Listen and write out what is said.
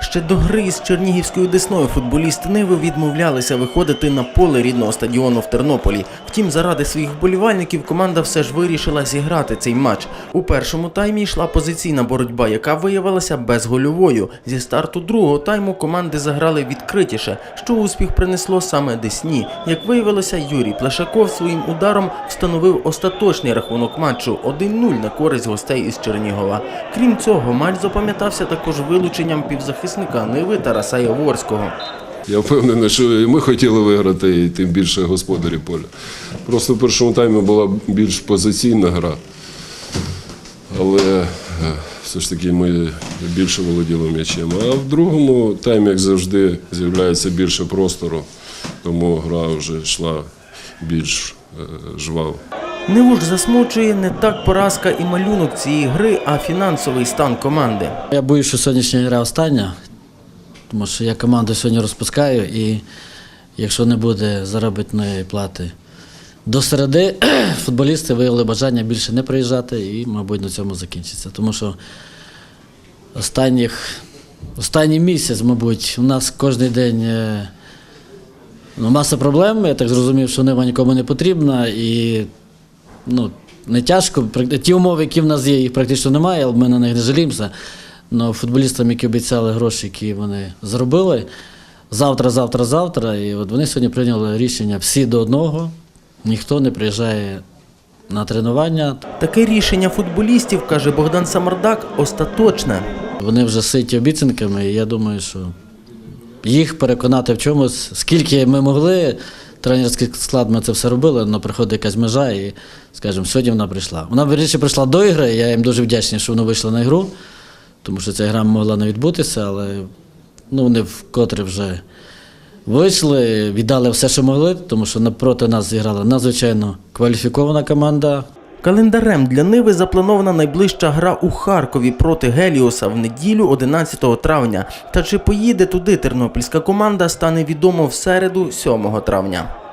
Ще до гри із Чернігівською десною футболісти Ниви відмовлялися виходити на поле рідного стадіону в Тернополі. Втім, заради своїх вболівальників команда все ж вирішила зіграти цей матч. У першому таймі йшла позиційна боротьба, яка виявилася безгольовою. Зі старту другого тайму команди заграли відкритіше, що успіх принесло саме Десні. Як виявилося, Юрій Плешаков своїм ударом встановив остаточний рахунок матчу 1-0 на користь гостей із Чернігова. Крім цього, матч запам'ятався також вилученням півзахисника Ниви Тараса Яворського. Я впевнений, що і ми хотіли виграти, і тим більше господарі поля. Просто в першому таймі була більш позиційна гра. Але е, все ж таки ми більше володіли м'ячем. А в другому таймі, як завжди, з'являється більше простору, тому гра вже йшла більш е, жваво. Невуж засмучує не так поразка і малюнок цієї гри, а фінансовий стан команди. Я боюсь, що сьогоднішня гра остання, тому що я команду сьогодні розпускаю і якщо не буде заробітної плати до середи, футболісти виявили бажання більше не приїжджати і, мабуть, на цьому закінчиться. Тому що останніх, останній місяць, мабуть, у нас кожен день е, ну, маса проблем. Я так зрозумів, що нема нікому не потрібна і ну, не тяжко. Ті умови, які в нас є, їх практично немає, але ми на них не жаліємося. Но футболістам, які обіцяли гроші, які вони зробили, завтра, завтра, завтра. І от вони сьогодні прийняли рішення всі до одного. Ніхто не приїжджає на тренування. Таке рішення футболістів, каже Богдан Самардак, остаточне. Вони вже ситі обіцянками, і я думаю, що їх переконати в чомусь, скільки ми могли, тренерський склад ми це все робили, але приходить якась межа і, скажімо, сьогодні вона прийшла. Вона вирішить прийшла до ігри, я їм дуже вдячний, що вона вийшла на ігру, тому що ця гра могла не відбутися, але ну, вони вкотре вже вийшли, віддали все, що могли, тому що напроти нас зіграла надзвичайно кваліфікована команда, Календарем для Ниви запланована найближча гра у Харкові проти Геліоса в неділю 11 травня. Та чи поїде туди тернопільська команда, стане відомо в середу 7 травня.